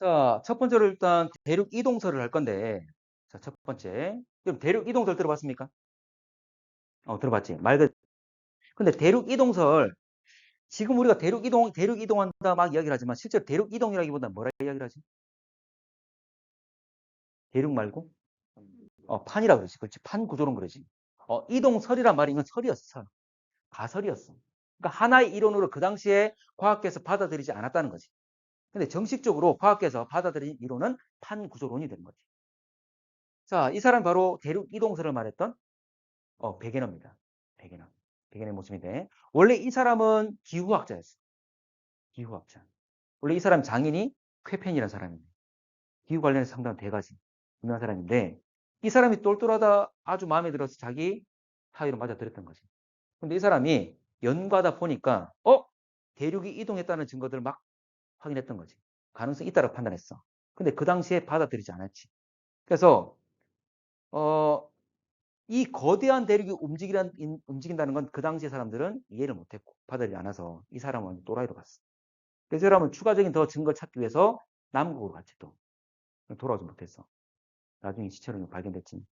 자, 첫 번째로 일단 대륙 이동설을 할 건데, 자, 첫 번째. 그럼 대륙 이동설 들어봤습니까? 어, 들어봤지? 말 그, 근데 대륙 이동설, 지금 우리가 대륙 이동, 대륙 이동한다 막 이야기를 하지만 실제로 대륙 이동이라기보다 뭐라 이야기를 하지? 대륙 말고? 어, 판이라 그러지. 그렇지. 판 구조론 그러지. 어, 이동설이란 말이 이건 설이었어. 가설이었어. 그러니까 하나의 이론으로 그 당시에 과학계에서 받아들이지 않았다는 거지. 근데 정식적으로 과학계에서 받아들인 이론은 판구조론이 되는 거지. 자, 이 사람 바로 대륙 이동설을 말했던 어, 베게너입니다. 베게너. 베게너의 모습인데 원래 이 사람은 기후학자였어. 기후학자. 원래 이 사람 장인이 쾌펜이라는 사람입니다. 기후 관련해서 상당한 대가지 유명한 사람인데 이 사람이 똘똘하다 아주 마음에 들어서 자기 타이로 맞아들였던 거지. 근데 이 사람이 연구하다 보니까 어? 대륙이 이동했다는 증거들을 막 확인했던 거지. 가능성이 있다고 판단했어. 근데 그 당시에 받아들이지 않았지. 그래서 어, 이 거대한 대륙이 움직이란, 움직인다는 건 그 당시의 사람들은 이해를 못했고 받아들이지 않아서 이 사람은 또라이로 갔어. 그래서 이 사람은 추가적인 더 증거를 찾기 위해서 남극으로 갔지 또. 돌아오지 못했어. 나중에 시체로 발견됐지.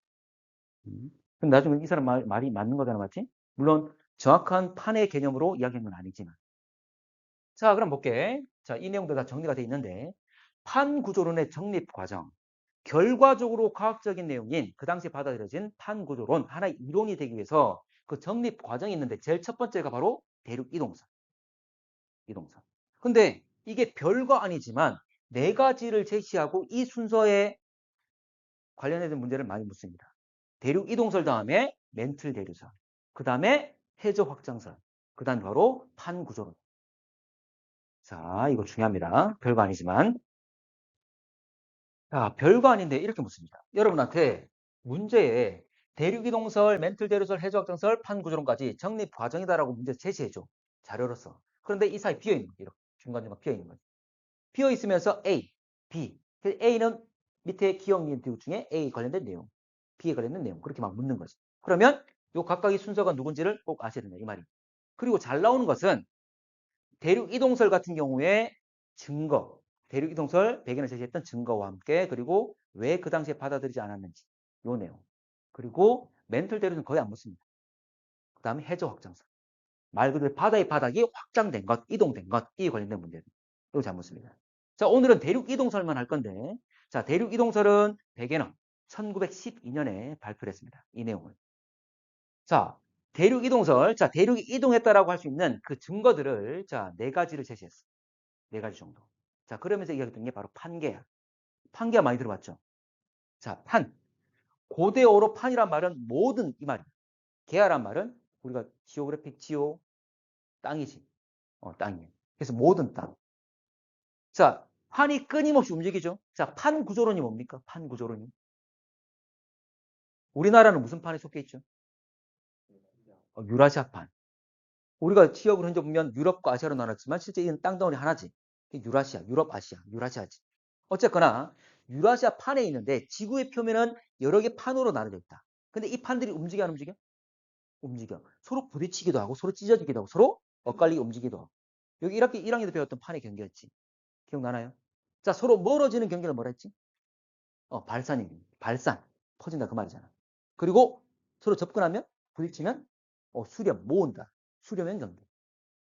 음. 근데 나중에 이 사람 말, 말이 맞는 거잖아, 맞지? 물론 정확한 판의 개념으로 이야기한 건 아니지만. 자, 그럼 볼게. 자, 이 내용도 다 정리가 돼 있는데 판 구조론의 정립 과정. 결과적으로 과학적인 내용인 그 당시에 받아들여진 판 구조론 하나의 이론이 되기 위해서 그 정립 과정이 있는데 제일 첫 번째가 바로 대륙 이동선. 이동선. 근데 이게 별거 아니지만 네 가지를 제시하고 이 순서에 관련된 문제를 많이 묻습니다. 대륙 이동설 다음에 멘틀 대류설, 그 다음에 해저 확장설, 그 다음 바로 판 구조론. 자, 이거 중요합니다. 별거 아니지만. 자, 별거 아닌데 이렇게 묻습니다. 여러분한테 문제에 대륙이동설, 멘틀 대류설, 해저확장설, 판구조론까지 정립 과정이다라고 문제 제시해줘. 자료로서. 그런데 이 사이 비어있는 거죠. 중간중간 비어있는 거죠. 비어있으면서 A, B. 그 A는 밑에 기억, 니은, 디귿 중에 A 관련된 내용, B에 관련된 내용. 그렇게 막 묻는 거지. 그러면 요 각각의 순서가 누군지를 꼭 아셔야 된다. 이 말이. 그리고 잘 나오는 것은 대륙 이동설 같은 경우에 증거, 대륙 이동설 배경을 제시했던 증거와 함께 그리고 왜 그 당시에 받아들이지 않았는지 요 내용. 그리고 멘틀 대륙은 거의 안 묻습니다. 그 다음에 해저 확장설. 말 그대로 바다의 바닥이 확장된 것, 이동된 것, 이 관련된 문제들. 이거 잘 묻습니다. 자, 오늘은 대륙 이동설만 할 건데, 자, 대륙 이동설은 베게너 1912년에 발표를 했습니다. 이 내용을. 자, 대륙 이동설. 자, 대륙이 이동했다라고 할 수 있는 그 증거들을 자, 네 가지를 제시했어. 네 가지 정도. 자, 그러면서 이야기했던 게 바로 판계야. 판계야 많이 들어봤죠? 자, 판. 고대어로 판이란 말은 모든 이 말이야. 계야란 말은 우리가 지오그래픽 지오 땅이지. 어, 땅이에요. 그래서 모든 땅. 자, 판이 끊임없이 움직이죠. 자, 판 구조론이 뭡니까? 판 구조론이. 우리나라는 무슨 판에 속해 있죠? 어, 유라시아판. 우리가 지역을 흔적 보면 유럽과 아시아로 나눴지만 실제 이건 땅덩어리 하나지. 유라시아, 유럽, 아시아, 유라시아지. 어쨌거나 유라시아 판에 있는데 지구의 표면은 여러 개 판으로 나눠져 있다. 근데 이 판들이 움직여 안 움직여? 움직여. 서로 부딪히기도 하고 서로 찢어지기도 하고 서로 엇갈리게 움직이기도 하고. 여기 1학기 1학년 때 배웠던 판의 경계였지. 기억나나요? 자, 서로 멀어지는 경계를 뭐라 했지? 어, 발산이 발산. 퍼진다 그 말이잖아. 그리고 서로 접근하면 부딪히면 어, 수렴, 모은다. 수렴형 경계.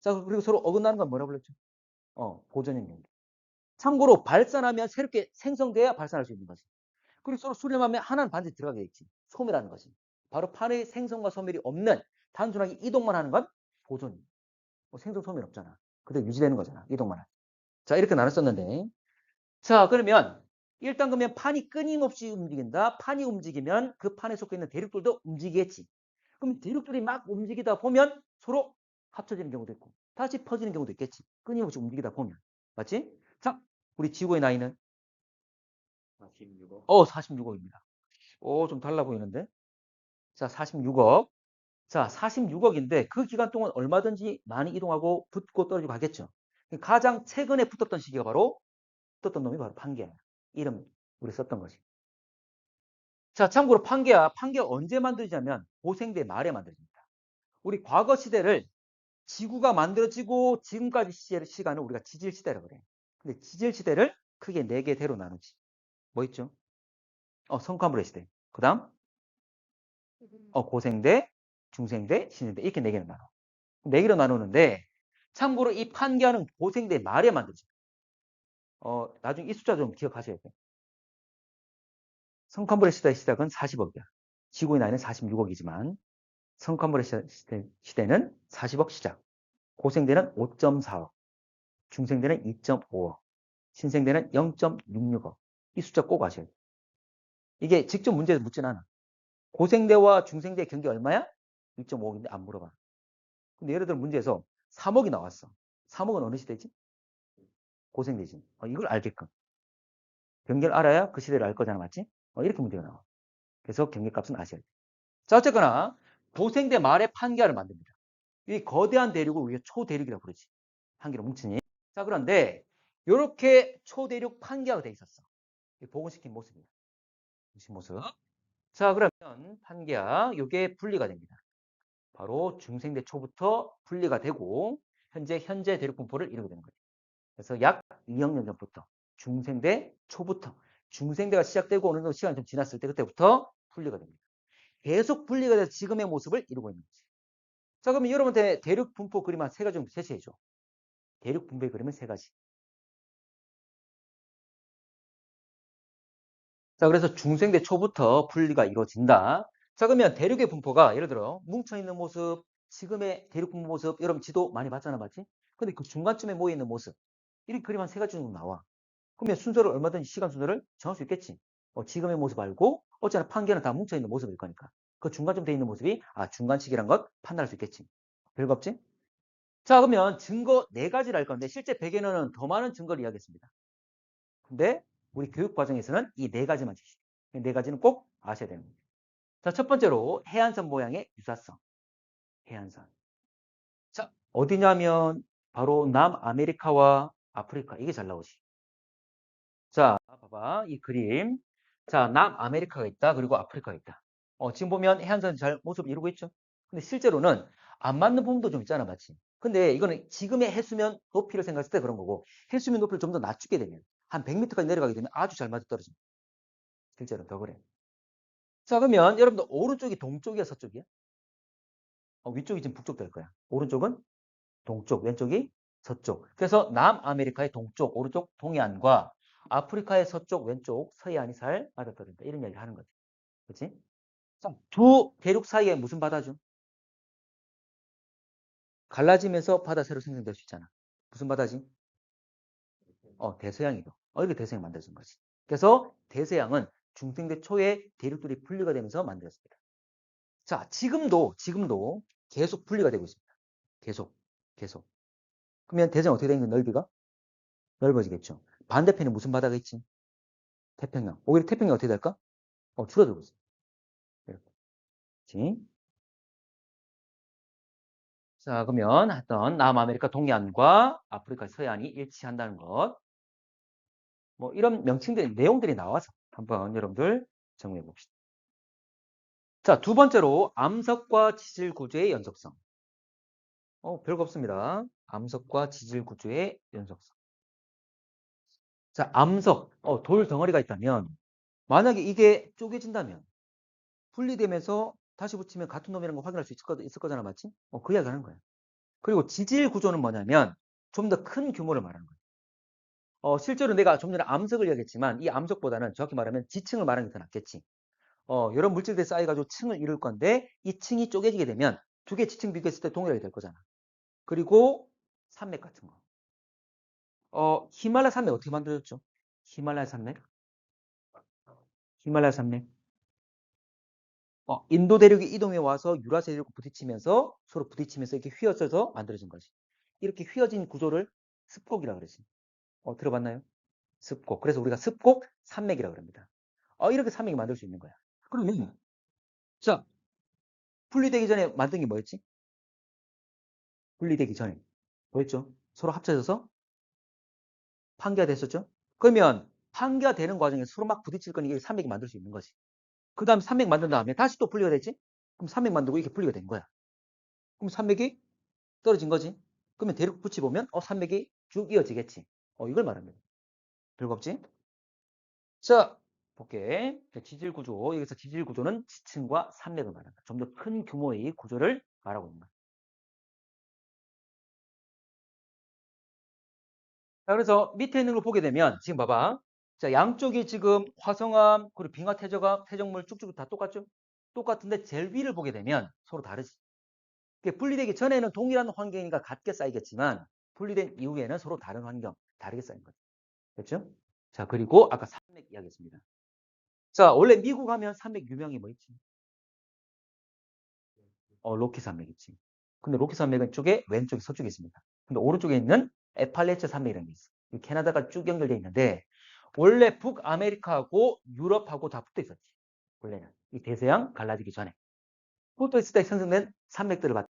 자, 그리고 서로 어긋나는 건 뭐라 불렀죠? 어, 보존형 경계. 참고로 발산하면 새롭게 생성돼야 발산할 수 있는 거지. 그리고 서로 수렴하면 하나는 반드시 들어가게 있지. 소멸하는 거지. 바로 판의 생성과 소멸이 없는 단순하게 이동만 하는 건 보존. 뭐 생성 소멸 없잖아. 그대로 유지되는 거잖아. 이동만 할. 자, 이렇게 나눴었는데. 자, 그러면 일단 그러면 판이 끊임없이 움직인다. 판이 움직이면 그 판에 속해 있는 대륙들도 움직이겠지. 그럼 대륙들이 막 움직이다 보면 서로 합쳐지는 경우도 있고 다시 퍼지는 경우도 있겠지. 끊임없이 움직이다 보면. 맞지? 자, 우리 지구의 나이는? 46억. 어, 46억입니다. 오, 좀 달라 보이는데? 자, 46억. 자, 46억인데 그 기간 동안 얼마든지 많이 이동하고 붙고 떨어지고 하겠죠. 가장 최근에 붙었던 시기가 바로 붙었던 놈이 바로 판게야. 이름 우리 썼던 것이. 자, 참고로 판게야. 판게가 언제 만들어지냐면 고생대 말에 만들어집니다. 우리 과거 시대를 지구가 만들어지고 지금까지 시간을 우리가 지질 시대라고 그래. 근데 지질 시대를 크게 네 개 대로 나누지. 뭐 있죠? 어, 성과물의 시대. 그 다음, 어, 고생대, 중생대, 신생대. 이렇게 네 개로 나눠. 네 개로 나누는데, 참고로 이 판기하는 고생대 말에 만들지. 어, 나중에 이 숫자 좀 기억하셔야 돼요. 성칸불의 시대 시작은 40억이야. 지구의 나이는 46억이지만, 성칸불의 시대, 시대는 40억 시작. 고생대는 5.4억. 중생대는 2.5억. 신생대는 0.66억. 이 숫자 꼭 아셔야 돼요. 이게 직접 문제에서 묻진 않아. 고생대와 중생대 경기 얼마야? 2.5억인데 안 물어봐. 근데 예를 들어 문제에서 3억이 나왔어. 3억은 어느 시대지? 고생대지. 어, 이걸 알게끔. 경계를 알아야 그 시대를 알 거잖아. 맞지? 어, 이렇게 문제가 나와. 그래서 경계값은 아셔야 돼. 자, 어쨌거나 고생대 말에 판기화를 만듭니다. 이 거대한 대륙을 우리가 초대륙이라고 부르지. 한기로 뭉치니. 자, 그런데 이렇게 초대륙 판기화가 돼 있었어. 복원시킨 모습이야. 이 모습. 자, 그러면 판기화 이게 분리가 됩니다. 바로 중생대 초부터 분리가 되고 현재 현재 대륙 분포를 이루게 되는 거죠. 그래서 약 2억 년 전부터 중생대 초부터 중생대가 시작되고 어느 정도 시간이 좀 지났을 때 그때부터 분리가 됩니다. 계속 분리가 돼서 지금의 모습을 이루고 있는 거지. 자, 그러면 여러분한테 대륙 분포 그림 한 세 가지 정도 제시해줘. 대륙 분포의 그림은 세 가지. 자, 그래서 중생대 초부터 분리가 이루어진다. 자, 그러면 대륙의 분포가 예를 들어 뭉쳐있는 모습, 지금의 대륙 분포 모습, 여러분 지도 많이 봤잖아, 맞지? 근데 그 중간쯤에 모여있는 모습, 이런 그림 한 세 가지 정도 나와. 그러면 순서를 얼마든지 시간 순서를 정할 수 있겠지. 어, 지금의 모습 알고 어차피 판결은 다 뭉쳐있는 모습일 거니까. 그 중간쯤 돼 있는 모습이 아 중간식이란 것 판단할 수 있겠지. 별거 없지? 자 그러면 증거 네 가지를 할 건데 실제 배경에는 더 많은 증거를 이야기했습니다. 근데 우리 교육 과정에서는 이 네 가지만 지시. 네 가지는 꼭 아셔야 되는 거예요. 자, 첫 번째로 해안선 모양의 유사성. 해안선. 자, 어디냐면 바로 남아메리카와 아프리카. 이게 잘 나오지. 자, 봐봐. 이 그림. 자, 남아메리카가 있다. 그리고 아프리카가 있다. 어, 지금 보면 해안선 잘 모습을 이루고 있죠. 근데 실제로는 안 맞는 부분도 좀 있잖아. 맞지? 근데 이거는 지금의 해수면 높이를 생각했을 때 그런 거고 해수면 높이를 좀 더 낮추게 되면 한 100m까지 내려가게 되면 아주 잘 맞아 떨어집니다. 실제로 더 그래. 자, 그러면 여러분들 오른쪽이 동쪽이야, 서쪽이야? 어, 위쪽이 지금 북쪽 될 거야. 오른쪽은 동쪽, 왼쪽이 서쪽. 그래서 남아메리카의 동쪽, 오른쪽 동해안과 아프리카의 서쪽, 왼쪽 서해안이 잘 맞아떨어진다. 이런 이야기를 하는 거지. 그렇지? 자, 두 대륙 사이에 무슨 바다죠? 갈라지면서 바다 새로 생성될 수 있잖아. 무슨 바다지? 어, 대서양이죠. 어, 이렇게 대서양 만들어진 거지. 그래서 대서양은 중생대 초에 대륙들이 분리가 되면서 만들어졌습니다. 자, 지금도, 지금도 계속 분리가 되고 있습니다. 계속, 계속. 그러면 대서양 어떻게 되는 넓이가? 넓어지겠죠. 반대편에 무슨 바다가 있지? 태평양. 오히려 태평양 어떻게 될까? 어, 줄어들고 있어요. 이렇게. 자, 그러면 어떤 남아메리카 동해안과 아프리카 서해안이 일치한다는 것. 뭐 이런 명칭들, 내용들이 나와서 한번 여러분들 정리해 봅시다. 자, 두 번째로 암석과 지질 구조의 연속성. 어, 별거 없습니다. 암석과 지질 구조의 연속성. 자, 암석, 어, 돌 덩어리가 있다면 만약에 이게 쪼개진다면 분리되면서 다시 붙이면 같은 놈이라는 걸 확인할 수 있을, 거, 있을 거잖아, 맞지? 어, 그 이야기 하는 거야. 그리고 지질 구조는 뭐냐면 좀 더 큰 규모를 말하는 거야. 어, 실제로 내가 좀 전에 암석을 이야기했지만 이 암석보다는 정확히 말하면 지층을 말하는 게 더 낫겠지. 어, 여러 물질들이 쌓여가지고 층을 이룰 건데 이 층이 쪼개지게 되면 두 개 지층 비교했을 때 동일하게 될 거잖아. 그리고 산맥 같은 거. 어, 히말라야 산맥 어떻게 만들어졌죠? 히말라야 산맥? 히말라야 산맥. 어, 인도 대륙이 이동해 와서 유라시아 대륙과 부딪히면서 서로 부딪히면서 이렇게 휘어져서 만들어진 거지. 이렇게 휘어진 구조를 습곡이라 그러지. 어, 들어봤나요? 습곡. 그래서 우리가 습곡 산맥이라고 합니다. 어, 이렇게 산맥이 만들 수 있는 거야. 그러면 자 분리되기 전에 만든 게 뭐였지? 분리되기 전에 뭐였죠? 서로 합쳐져서 판기가 됐었죠? 그러면 판기가 되는 과정에 서로 막 부딪힐 거니까 이게 산맥이 만들 수 있는 거지. 그 다음 산맥 만든 다음에 다시 또 분리가 됐지? 그럼 산맥 만들고 이렇게 분리가 된 거야. 그럼 산맥이 떨어진 거지? 그러면 대륙 붙이 보면 어 산맥이 쭉 이어지겠지. 어 이걸 말합니다. 별거 없지? 자, 볼게. 자, 지질 구조. 여기서 지질 구조는 지층과 산맥을 말한다. 좀 더 큰 규모의 구조를 말하고 있는 거야. 자, 그래서 밑에 있는 걸 보게 되면 지금 봐봐. 자, 양쪽이 지금 화성암 그리고 빙하 태저가 태적물 쭉쭉 다 똑같죠? 똑같은데 제일 위를 보게 되면 서로 다르지. 분리되기 전에는 동일한 환경이니까 같게 쌓이겠지만 분리된 이후에는 서로 다른 환경, 다르게 쌓인 거죠. 됐죠? 자, 그리고 아까 산맥 이야기했습니다. 자, 원래 미국 하면 산맥 유명히 뭐 있지? 어, 로키 산맥 있지. 근데 로키 산맥은 쪽에 왼쪽에 서쪽에 있습니다. 근데 오른쪽에 있는 에팔레체 산맥이라는 게 있어. 이 캐나다가 쭉 연결되어 있는데 원래 북아메리카하고 유럽하고 다 붙어 있었지. 원래는 이 대서양 갈라지기 전에 붙어 있을 때 생성된 산맥들을 봤.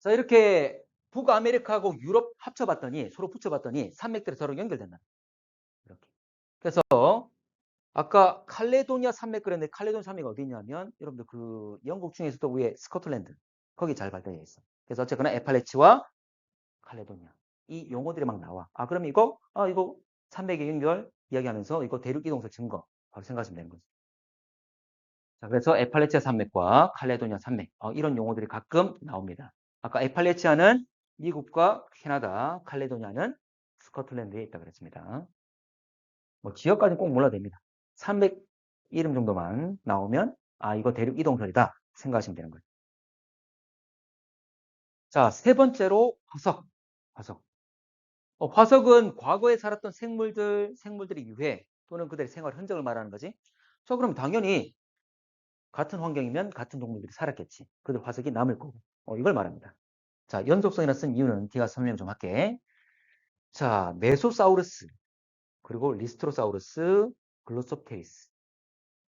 자 이렇게 북아메리카하고 유럽 합쳐봤더니 서로 붙여봤더니 산맥들이 서로 연결된다. 이렇게. 그래서 아까 칼레도니아 산맥 그랬는데 칼레도니아 산맥이 어디 있냐면 여러분들 그 영국 중에서도 위에 스코틀랜드 거기 잘 발달되어 있어. 그래서 어쨌거나 에팔레치와 칼레도니아 이 용어들이 막 나와. 아 그럼 이거 아 이거 산맥의 연결 이야기하면서 이거 대륙 이동설 증거 바로 생각하시면 되는 거죠. 자 그래서 에팔레치아 산맥과 칼레도니아 산맥 어, 이런 용어들이 가끔 나옵니다. 아까 에팔레치아는 미국과 캐나다, 칼레도니아는 스코틀랜드에 있다 그랬습니다. 뭐 지역까지는 꼭 몰라도 됩니다. 산맥 이름 정도만 나오면 아 이거 대륙 이동설이다 생각하시면 되는 거예요. 자, 세 번째로 화석. 화석. 어, 화석은 과거에 살았던 생물들, 생물들의 유해 또는 그들의 생활 흔적을 말하는 거지. 자, 그럼 당연히 같은 환경이면 같은 동물들이 살았겠지. 그들 화석이 남을 거고. 어, 이걸 말합니다. 자, 연속성이라 쓴 이유는 뒤가 설명 좀 할게. 자, 메소사우루스, 그리고 리스트로사우루스, 글로섭테리스.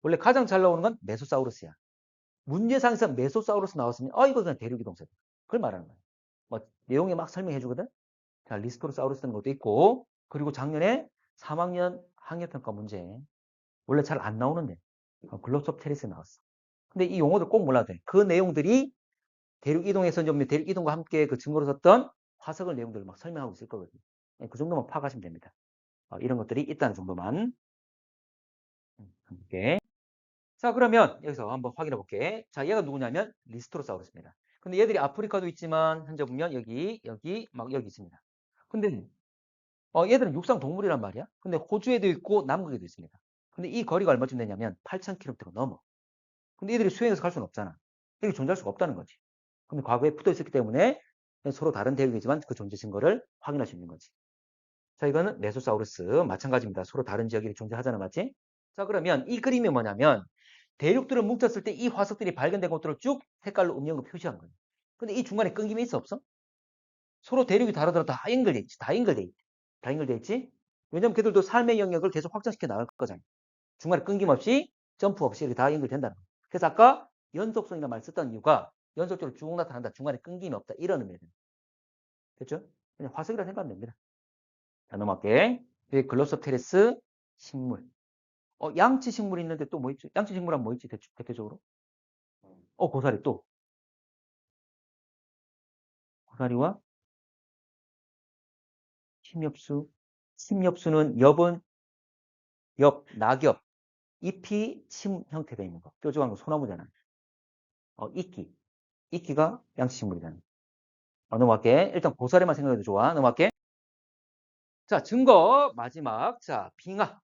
원래 가장 잘 나오는 건 메소사우루스야. 문제상에서 메소사우루스 나왔으면 아 이거 그냥 대륙이동설이야. 그걸 말하는 거예요. 뭐 내용에 막 설명해 주거든. 자, 리스토로사우루스 는 것도 있고 그리고 작년에 3학년 학예평가 문제 원래 잘 안 나오는데 어, 글로섭테리스에 나왔어. 근데 이 용어들 꼭 몰라도 돼. 그 내용들이 대륙 이동에서 좀 대륙 이동과 함께 그 증거로 썼던 화석을 내용들을 막 설명하고 있을 거거든요. 예, 그 정도만 파악하시면 됩니다. 어, 이런 것들이 있다는 정도만 음, 함께. 자 그러면 여기서 한번 확인해 볼게. 자 얘가 누구냐면 리스토로사우루스입니다. 근데 얘들이 아프리카도 있지만 현재 보면 여기 여기 막 여기 있습니다. 근데 어, 얘들은 육상 동물이란 말이야. 근데 호주에도 있고 남극에도 있습니다. 근데 이 거리가 얼마쯤 되냐면 8,000km가 넘어. 근데 얘들이 수행해서 갈 수는 없잖아. 여기 존재할 수가 없다는 거지. 근데 과거에 붙어 있었기 때문에 서로 다른 대륙이지만 그 존재 증거를 확인할 수 있는 거지. 자, 이거는 메소사우루스 마찬가지입니다. 서로 다른 지역이 존재하잖아, 맞지? 자, 그러면 이 그림이 뭐냐면 대륙들을 뭉쳤을 때 이 화석들이 발견된 것들을 쭉 색깔로 음영으로 표시한 거예요. 근데 이 중간에 끊김이 있어 없어? 서로 대륙이 다르더라도 다 연결돼 있지. 다 연결돼 있지. 다 연결돼 있지. 왜냐면 걔들도 삶의 영역을 계속 확장시켜 나갈 거잖아요. 중간에 끊김없이 점프 없이 이렇게 다 연결된다는 거예요. 그래서 아까 연속성이라는 말 썼던 이유가 연속적으로 쭉 나타난다. 중간에 끊김이 없다. 이런 의미예요. 됐죠? 그냥 화석이라 생각하면 됩니다. 자, 넘어갈게. 여기 글로소테레스 식물. 어, 양치 식물이 있는데 또 뭐 있지? 양치 식물 하면 뭐 있지? 대, 대표적으로? 어, 고사리 또. 고사리와 침엽수. 침엽수는 엽은 엽, 낙엽. 잎이 침 형태가 있는 거. 뾰족한 거 소나무잖아. 어, 이끼. 이끼가 양치식물이잖아. 어, 넘어갈게. 일단 고사리만 생각해도 좋아. 넘어갈게. 자, 증거 마지막. 자, 빙하.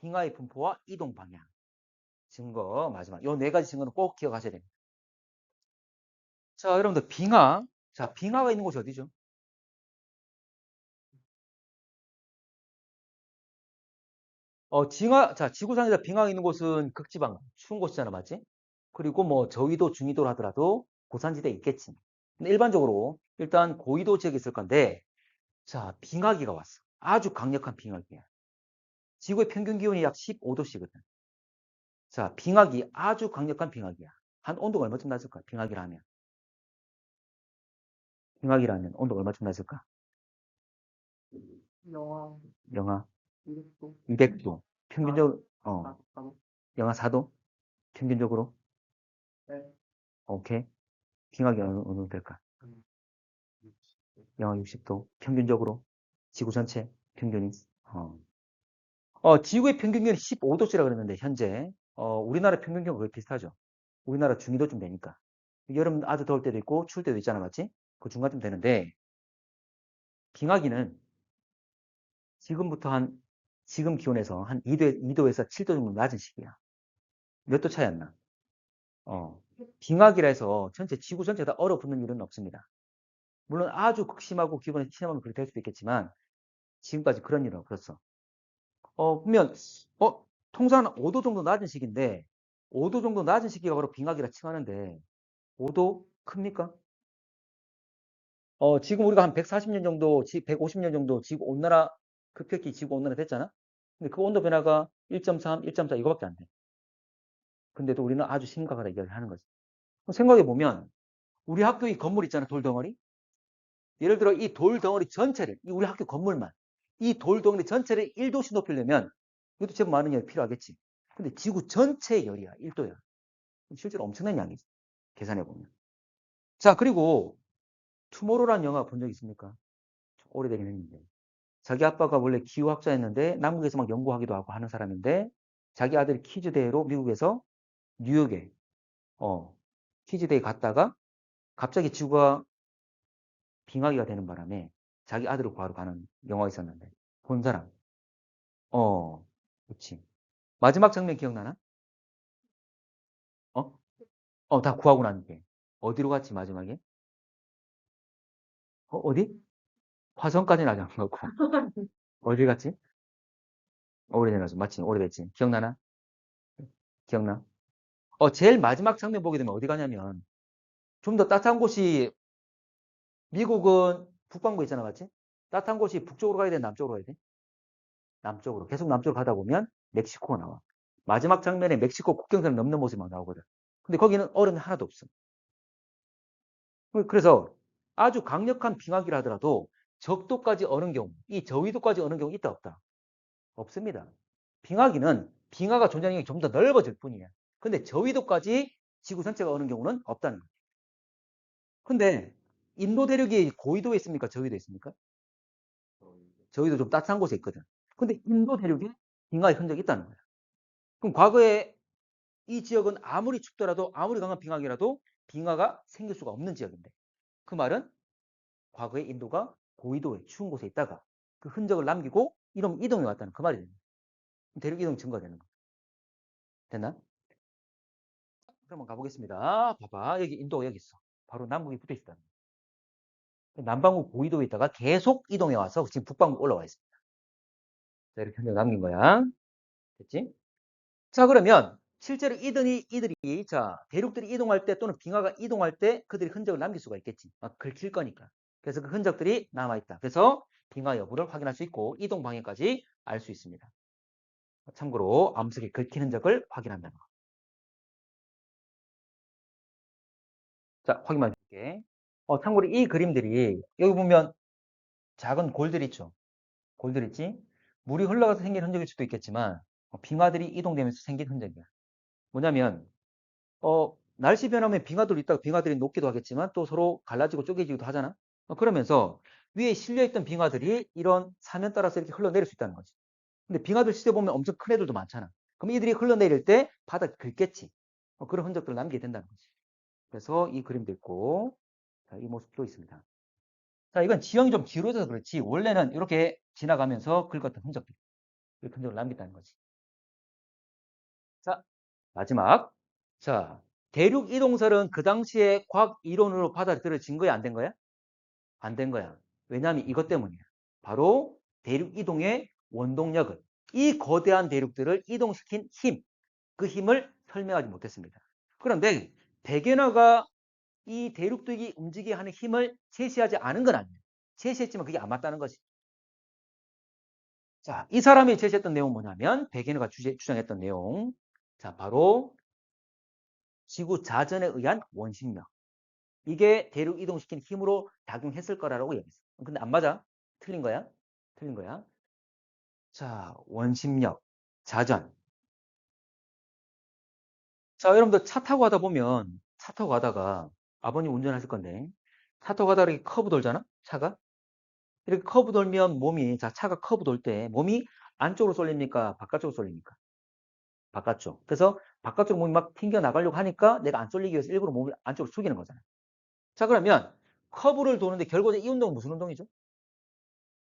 빙하의 분포와 이동 방향. 증거 마지막. 요 네 가지 증거는 꼭 기억하셔야 됩니다. 자, 여러분들 빙하. 자, 빙하가 있는 곳이 어디죠? 어, 징하, 자, 지구상에서 빙하가 있는 곳은 극지방, 추운 곳이잖아, 맞지? 그리고 뭐 저위도, 중위도를 하더라도 고산지대에 있겠지. 근데 일반적으로 일단 고위도 지역에 있을 건데, 자, 빙하기가 왔어. 아주 강력한 빙하기야. 지구의 평균 기온이 약 15도씨거든. 자, 빙하기, 아주 강력한 빙하기야. 한 온도가 얼마쯤 낮을까? 빙하기라면. 빙하기라면 온도가 얼마쯤 낮을까? 영화 영하 200도 200도. 평균적으로, 어, 아, 아, 영하 4도? 평균적으로? 네. 오케이. 빙하기 어느, 어느 정도 될까? 음. 영하 60도. 평균적으로? 지구 전체 평균이? 어. 어, 지구의 평균 기온이 15도씨라 그랬는데 현재 어, 우리나라 평균 기온 거의 비슷하죠. 우리나라 중위도쯤 되니까. 여름 아주 더울 때도 있고 추울 때도 있잖아, 맞지? 그 중간쯤 되는데 빙하기는 지금부터 한 지금 기온에서 한 2도, 2도에서 7도 정도 낮은 시기야. 몇 도 차이 안 나. 어, 빙하기라 해서 전체 지구 전체가 다 얼어붙는 일은 없습니다. 물론 아주 극심하고 기온이 심하면 그렇게 될 수도 있겠지만 지금까지 그런 일은 없었어. 어, 그러면 어, 통상 5도 정도 낮은 시기인데 5도 정도 낮은 시기가 바로 빙하기라 칭하는데 5도 큽니까? 어, 지금 우리가 한 140년 정도, 150년 정도 지구 온난화 급격히 지구 온난화 됐잖아. 근데 그 온도 변화가 1.3, 1.4 이거밖에 안 돼. 근데도 우리는 아주 심각하다 이야기를 하는 거지. 생각해 보면 우리 학교 이 건물 있잖아, 돌덩어리. 예를 들어 이 돌덩어리 전체를, 이 우리 학교 건물만 이 돌덩어리 전체를 1도씩 높이려면 이것도 제법 많은 열이 필요하겠지. 근데 지구 전체의 열이야, 1도야. 실제로 엄청난 양이지. 계산해 보면. 자, 그리고 투모로우라는 영화 본 적 있습니까? 좀 오래되긴 했는데. 자기 아빠가 원래 기후학자였는데 남극에서 막 연구하기도 하고 하는 사람인데 자기 아들이 퀴즈대회로 미국에서 뉴욕에 어, 퀴즈대회 갔다가 갑자기 지구가 빙하기가 되는 바람에 자기 아들을 구하러 가는 영화가 있었는데 본 사람 어 그치 마지막 장면 기억나나? 어? 어 다 구하고 난 뒤에 어디로 갔지 마지막에? 어, 어디? 화성까지는 아직 안 가고 어디 갔지? 오래되나서 마침 오래됐지 기억나나? 기억나? 어 제일 마지막 장면 보게 되면 어디 가냐면 좀 더 따뜻한 곳이 미국은 북반구 있잖아, 맞지? 따뜻한 곳이 북쪽으로 가야 돼, 남쪽으로 가야 돼? 남쪽으로. 계속 남쪽으로 가다 보면 멕시코가 나와. 마지막 장면에 멕시코 국경선을 넘는 모습만 나오거든. 근데 거기는 얼음이 하나도 없어. 그래서 아주 강력한 빙하기라 하더라도 적도까지 어는 경우, 이 저위도까지 어는 경우 있다 없다? 없습니다. 빙하기는 빙하가 존재하는 게 좀 더 넓어질 뿐이야. 근데 저위도까지 지구 전체가 어는 경우는 없다는 거예요. 근데 인도 대륙이 고위도에 있습니까? 저위도에 있습니까? 저위도 좀 따뜻한 곳에 있거든. 근데 인도 대륙에 빙하의 흔적이 있다는 거야. 그럼 과거에 이 지역은 아무리 춥더라도 아무리 강한 빙하기라도 빙하가 생길 수가 없는 지역인데 그 말은 과거에 인도가 고위도에 추운 곳에 있다가 그 흔적을 남기고 이런 이동해 왔다는 그 말이 됩니다. 대륙 이동 증가되는 거. 됐나? 그러면 가보겠습니다. 봐봐. 여기 인도가 여기 있어. 바로 남북이 붙어 있다. 남반구 고위도에 있다가 계속 이동해 와서 지금 북반구 올라와 있습니다. 자, 이렇게 흔적 남긴 거야. 됐지? 자, 그러면 실제로 이들이, 이들이, 자, 대륙들이 이동할 때 또는 빙하가 이동할 때 그들이 흔적을 남길 수가 있겠지. 막 긁힐 거니까. 그래서 그 흔적들이 남아있다. 그래서 빙하 여부를 확인할 수 있고 이동 방향까지 알 수 있습니다. 참고로 암석에 긁힌 흔적을 확인한다는 거. 자, 확인만 해줄게. 어, 참고로 이 그림들이 여기 보면 작은 골들 있죠. 골들 있지? 물이 흘러가서 생긴 흔적일 수도 있겠지만 어, 빙하들이 이동되면서 생긴 흔적이야. 뭐냐면 어, 날씨 변하면 빙하들이 있다가 빙하들이 녹기도 하겠지만 또 서로 갈라지고 쪼개지기도 하잖아. 어, 그러면서 위에 실려있던 빙하들이 이런 사면 따라서 이렇게 흘러내릴 수 있다는 거지. 근데 빙하들 시대 보면 엄청 큰 애들도 많잖아. 그럼 이들이 흘러내릴 때 바닥 긁겠지. 어, 그런 흔적들을 남기게 된다는 거지. 그래서 이 그림도 있고 자, 이 모습도 있습니다. 자, 이건 지형이 좀 기울어져서 그렇지 원래는 이렇게 지나가면서 긁었던 흔적들 이 흔적을 남겼다는 거지. 자, 마지막 자, 대륙 이동설은 그 당시에 과학 이론으로 받아들여진 거야 안 된 거야? 안 된 거야. 왜냐하면 이것 때문이야. 바로 대륙 이동의 원동력을 이 거대한 대륙들을 이동시킨 힘, 그 힘을 설명하지 못했습니다. 그런데 백연화가 이 대륙들이 움직이게 하는 힘을 제시하지 않은 건 아니에요. 제시했지만 그게 안 맞다는 거지. 자, 이 사람이 제시했던 내용은 뭐냐면 백연화가 주장했던 내용. 자, 바로 지구 자전에 의한 원심력. 이게 대륙 이동시킨 힘으로 작용했을 거라고 얘기했어. 근데 안 맞아? 틀린 거야? 틀린 거야. 자, 원심력, 자전. 자, 여러분들 차 타고 가다 보면 차 타고 가다가 아버님 운전하실 건데 차 타고 가다가 이렇게 커브 돌잖아? 차가? 이렇게 커브 돌면 몸이 자 차가 커브 돌 때 몸이 안쪽으로 쏠립니까? 바깥쪽으로 쏠립니까? 바깥쪽. 그래서 바깥쪽 몸이 막 튕겨 나가려고 하니까 내가 안 쏠리기 위해서 일부러 몸을 안쪽으로 숙이는 거잖아요. 자, 그러면 커브를 도는데 결국에 이 운동은 무슨 운동이죠?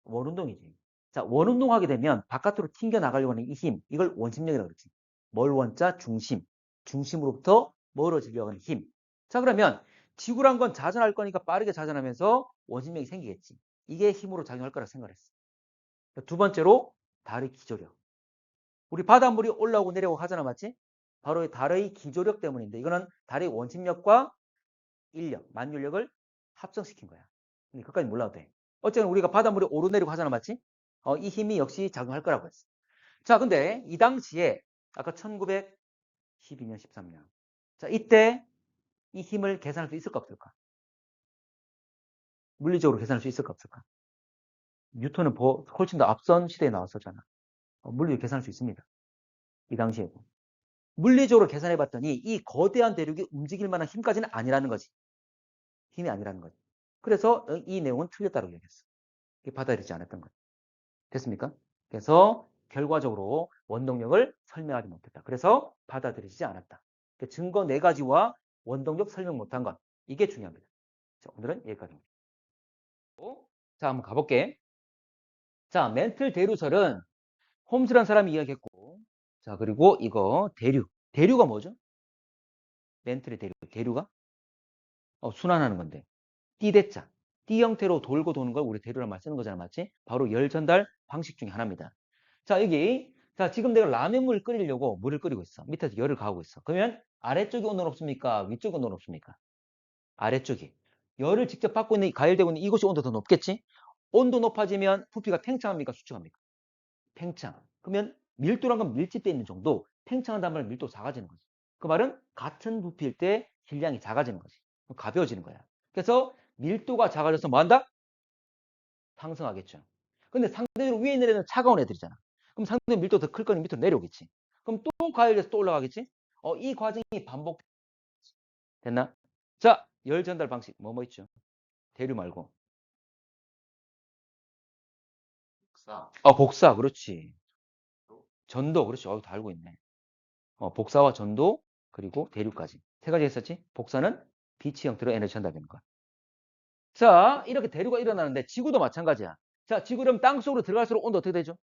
원운동이지. 자, 원운동하게 되면 바깥으로 튕겨 나가려고 하는 이 힘, 이걸 원심력이라고 그러지. 뭘 원자? 중심. 중심으로부터 멀어지려고 하는 힘. 자, 그러면 지구란 건 자전할 거니까 빠르게 자전하면서 원심력이 생기겠지. 이게 힘으로 작용할 거라 생각했어. 두 번째로 달의 기조력. 우리 바닷물이 올라오고 내려오고 하잖아, 맞지? 바로 이 달의 기조력 때문인데 이거는 달의 원심력과 인력, 만유력을 합성시킨 거야. 근데 그까지 몰라도 돼. 어쨌든 우리가 바닷물이 오르내리고 하잖아, 맞지? 어, 이 힘이 역시 작용할 거라고 했어. 자, 근데 이 당시에 아까 1912년, 13년. 자, 이때 이 힘을 계산할 수 있을까 없을까? 물리적으로 계산할 수 있을까 없을까? 뉴턴은 보- 훨씬 더 앞선 시대에 나왔었잖아. 어, 물리적으로 계산할 수 있습니다. 이 당시에도. 물리적으로 계산해 봤더니 이 거대한 대륙이 움직일 만한 힘까지는 아니라는 거지. 힘이 아니라는 거지. 그래서 어, 이 내용은 틀렸다고 얘기했어. 받아들이지 않았던 거지. 됐습니까? 그래서 결과적으로 원동력을 설명하지 못했다. 그래서 받아들이지 않았다. 그 증거 네 가지와 원동력 설명 못한 것. 이게 중요합니다. 자, 오늘은 여기까지입니다. 자, 한번 가볼게. 자, 멘틀 대류설은 홈즈란 사람이 이야기했고, 자, 그리고 이거 대류. 대류가 뭐죠? 멘틀의 대류. 대류가? 어, 순환하는 건데. 띠대자. 띠 형태로 돌고 도는 걸 우리 대류란 말 쓰는 거잖아, 맞지? 바로 열 전달 방식 중에 하나입니다. 자, 여기. 자, 지금 내가 라면물 끓이려고 물을 끓이고 있어. 밑에서 열을 가하고 있어. 그러면 아래쪽이 온도 높습니까? 위쪽이 온도 높습니까? 아래쪽이. 열을 직접 받고 있는, 이 가열되고 있는 이곳이 온도 더 높겠지? 온도 높아지면 부피가 팽창합니까? 수축합니까? 팽창. 그러면 밀도란 건 밀집되어 있는 정도, 팽창한다는 밀도 작아지는 거지. 그 말은 같은 부피일 때 질량이 작아지는 거지. 가벼워지는 거야. 그래서 밀도가 작아져서 뭐 한다? 상승하겠죠. 근데 상대적으로 위에 있는 애는 차가운 애들이잖아. 그럼 상대 밀도 더 클 거니 밑으로 내려오겠지. 그럼 또 가열돼서 또 올라가겠지? 어, 이 과정이 반복. 됐나? 자, 열 전달 방식 뭐뭐 있죠? 대류 말고. 복사. 어, 복사, 그렇지. 전도, 그렇지. 어, 다 알고 있네. 어, 복사와 전도, 그리고 대류까지. 세 가지 했었지? 복사는 빛의 형태로 에너지 전달되는 것. 자, 이렇게 대류가 일어나는데 지구도 마찬가지야. 자, 지구는 땅 속으로 들어갈수록 온도 어떻게 되죠?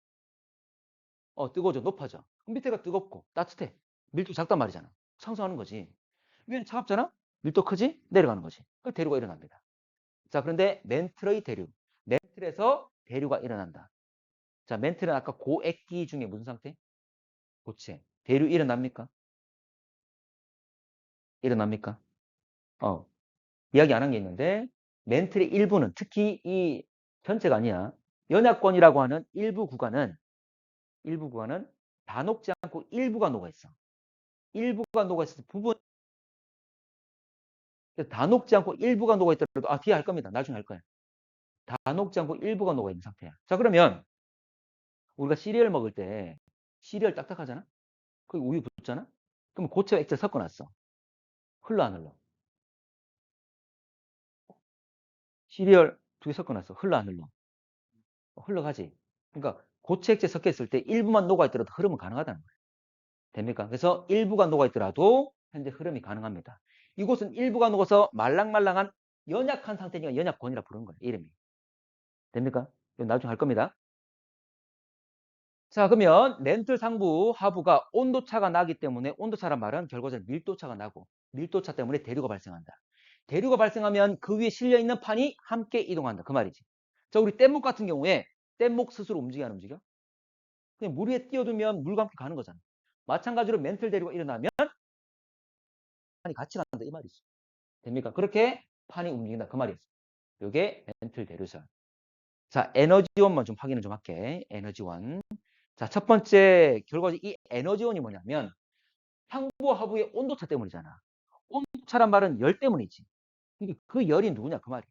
어, 뜨거워져, 높아져. 그럼 밑에가 뜨겁고 따뜻해. 밀도 작단 말이잖아. 상승하는 거지. 위에는 차갑잖아? 밀도 크지? 내려가는 거지. 그 대류가 일어납니다. 자, 그런데 멘틀의 대류. 멘틀에서 대류가 일어난다. 자, 멘틀은 아까 고액기 중에 무슨 상태? 고체. 대류 일어납니까? 일어납니까? 어, 이야기 안 한 게 있는데, 멘틀의 일부는, 특히 이 전체가 아니야. 연약권이라고 하는 일부 구간은, 일부 구간은 다 녹지 않고 일부가 녹아 있어. 일부가 녹아있을 부분, 다 녹지 않고 일부가 녹아 있더라도, 아, 뒤에 할 겁니다. 나중에 할 거야. 다 녹지 않고 일부가 녹아 있는 상태야. 자, 그러면, 우리가 시리얼 먹을 때, 시리얼 딱딱하잖아? 거기 우유 붓잖아? 그럼 고체와 액체 섞어놨어. 흘러 안 흘러? 시리얼 두 개 섞어놨어. 흘러 안 흘러? 어, 흘러가지. 그러니까 고체 액체 섞였을 때 일부만 녹아 있더라도 흐름은 가능하다는 거예요. 됩니까? 그래서 일부가 녹아 있더라도 현재 흐름이 가능합니다. 이곳은 일부가 녹아서 말랑말랑한 연약한 상태니까 연약권이라 부르는 거예요. 이름이. 됩니까? 이거 나중에 할 겁니다. 자, 그러면 멘틀 상부, 하부가 온도차가 나기 때문에 온도차란 말은 결과적으로 밀도차가 나고 밀도차 때문에 대류가 발생한다. 대류가 발생하면 그 위에 실려있는 판이 함께 이동한다. 그 말이지. 자, 우리 뗏목 같은 경우에 뗏목 스스로 움직여 안 움직여? 그냥 물 위에 띄워두면 물과 함께 가는 거잖아. 마찬가지로 멘틀 대류가 일어나면 판이 같이 간다. 이 말이지. 됩니까? 그렇게 판이 움직인다. 그 말이었어. 이게 멘틀 대류설. 자, 에너지원만 좀 확인을 좀 할게. 에너지원. 자, 첫 번째 결과적으로 이 에너지원이 뭐냐면 상부와 하부의 온도차 때문이잖아. 온도차란 말은 열 때문이지. 그 열이 누구냐 그 말이야.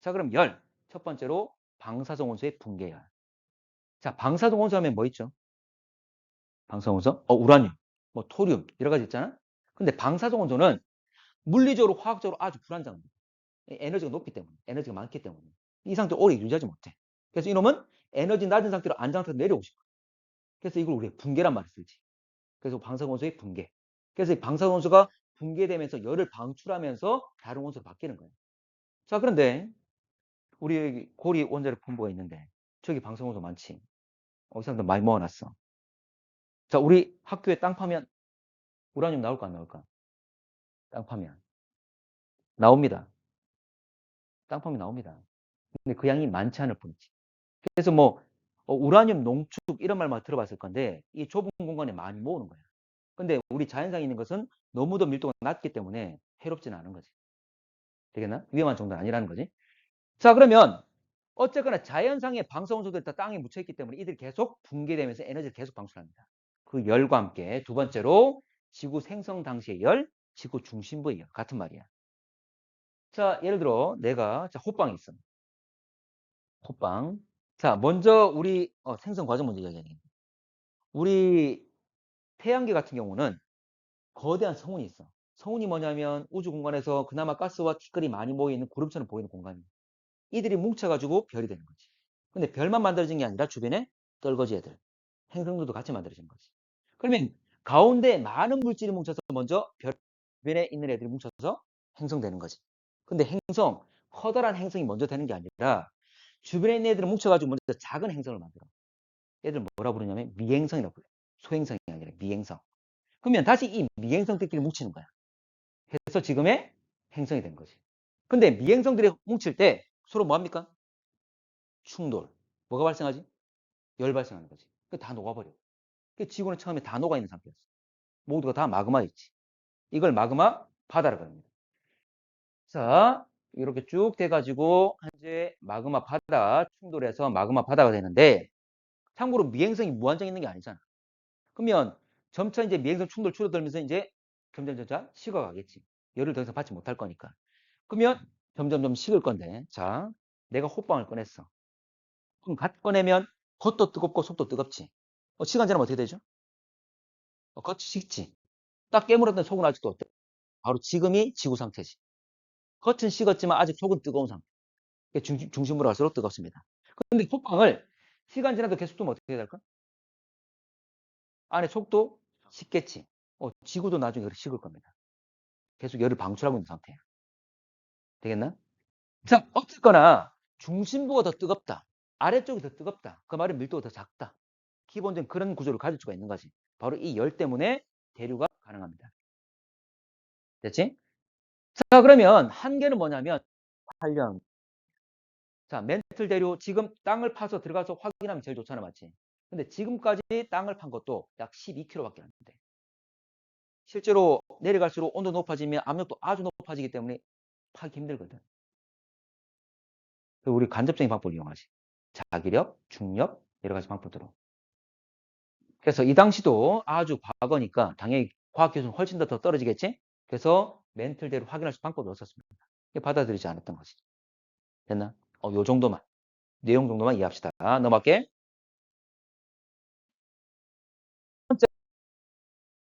자, 그럼 열. 첫 번째로 방사성 원소의 붕괴열. 자, 방사성 원소 하면 뭐 있죠? 방사성 원소? 어, 우라늄, 뭐 토륨 여러 가지 있잖아. 근데 방사성 원소는 물리적으로 화학적으로 아주 불안정합니다. 에너지가 높기 때문에, 에너지가 많기 때문에 이 상태 오래 유지하지 못해. 그래서 이놈은 에너지 낮은 상태로 안정 상태로 내려오고 싶어. 그래서 이걸 우리가 붕괴란 말을 쓰지. 그래서 방사원소의 붕괴. 그래서 이 방사원소가 붕괴되면서 열을 방출하면서 다른 원소로 바뀌는 거예요. 자, 그런데 우리 여기 고리 원자력 분부가 있는데 저기 방사원소 많지. 어, 이 사람들 많이 모아놨어. 자, 우리 학교에 땅 파면 우라늄 나올까 안 나올까? 땅 파면 나옵니다. 땅 파면 나옵니다. 근데 그 양이 많지 않을 뿐이지. 그래서 뭐 어, 우라늄 농축 이런 말만 들어봤을 건데 이 좁은 공간에 많이 모으는 거야. 근데 우리 자연상에 있는 것은 너무도 밀도가 낮기 때문에 해롭지는 않은 거지. 되겠나? 위험한 정도는 아니라는 거지. 자, 그러면 어쨌거나 자연상의 방사원소들이 다 땅에 묻혀있기 때문에 이들이 계속 붕괴되면서 에너지를 계속 방출합니다. 그 열과 함께 두 번째로 지구 생성 당시의 열, 지구 중심부의 열. 같은 말이야. 자, 예를 들어 내가 자, 호빵이 있어. 호빵. 자, 먼저 우리 어, 생성 과정 먼저 이야기하겠습니다. 우리 태양계 같은 경우는 거대한 성운이 있어. 성운이 뭐냐면 우주 공간에서 그나마 가스와 티끌이 많이 모여있는 구름처럼 보이는 공간이야. 이들이 뭉쳐가지고 별이 되는 거지. 근데 별만 만들어진 게 아니라 주변에 떨거지 애들, 행성들도 같이 만들어진 거지. 그러면 가운데 많은 물질이 뭉쳐서 먼저 별 주변에 있는 애들이 뭉쳐서 행성되는 거지. 근데 행성, 커다란 행성이 먼저 되는 게 아니라 주변에 있는 애들을 뭉쳐가지고 먼저 작은 행성을 만들어. 얘들 뭐라 부르냐면 미행성이라고 그래. 소행성이 아니라 미행성. 그러면 다시 이 미행성들끼리 뭉치는 거야. 그래서 지금의 행성이 된 거지. 근데 미행성들이 뭉칠 때 서로 뭐합니까? 충돌. 뭐가 발생하지? 열 발생하는 거지. 그다 녹아버려. 그 지구는 처음에 다 녹아있는 상태였어. 모두가 다 마그마 있지. 이걸 마그마 바다라고 합니다. 자, 이렇게 쭉 돼가지고 현재 마그마 바다 충돌해서 마그마 바다가 되는데 참고로 미행성이 무한정 있는 게 아니잖아. 그러면 점차 이제 미행성 충돌 줄어들면서 이제 점점 점차 식어가겠지. 열을 더 이상 받지 못할 거니까. 그러면 점점 점 식을 건데 자 내가 호빵을 꺼냈어. 그럼 갓 꺼내면 겉도 뜨겁고 속도 뜨겁지. 어, 시간 지나면 어떻게 되죠? 어, 겉이 식지. 딱 깨물었던 속은 아직도 어때? 바로 지금이 지구 상태지. 겉은 식었지만 아직 속은 뜨거운 상태. 이게 중, 중심으로 갈수록 뜨겁습니다. 그런데 호빵을 시간 지나도 계속 두면 어떻게 될까? 안에 속도 식겠지. 어, 지구도 나중에 그렇게 식을 겁니다. 계속 열을 방출하고 있는 상태예요. 되겠나? 자, 어쨌거나 중심부가 더 뜨겁다. 아래쪽이 더 뜨겁다. 그 말은 밀도가 더 작다. 기본적인 그런 구조를 가질 수가 있는 거지. 바로 이 열 때문에 대류가 가능합니다. 됐지? 자, 그러면 한계는 뭐냐면 8년. 자, 멘틀 대류 지금 땅을 파서 들어가서 확인하면 제일 좋잖아, 맞지? 근데 지금까지 땅을 판 것도 약 12km밖에 안 돼. 실제로 내려갈수록 온도 높아지면 압력도 아주 높아지기 때문에 파기 힘들거든. 그리고 우리 간접적인 방법을 이용하지. 자기력, 중력, 여러 가지 방법으로. 그래서 이 당시도 아주 과거니까 당연히 과학 기술은 훨씬 더, 더 떨어지겠지? 그래서 멘틀대로 확인할 수 방법이 없었습니다. 받아들이지 않았던 거지. 됐나? 어, 요 정도만. 내용 정도만 이해합시다. 넘어갈게.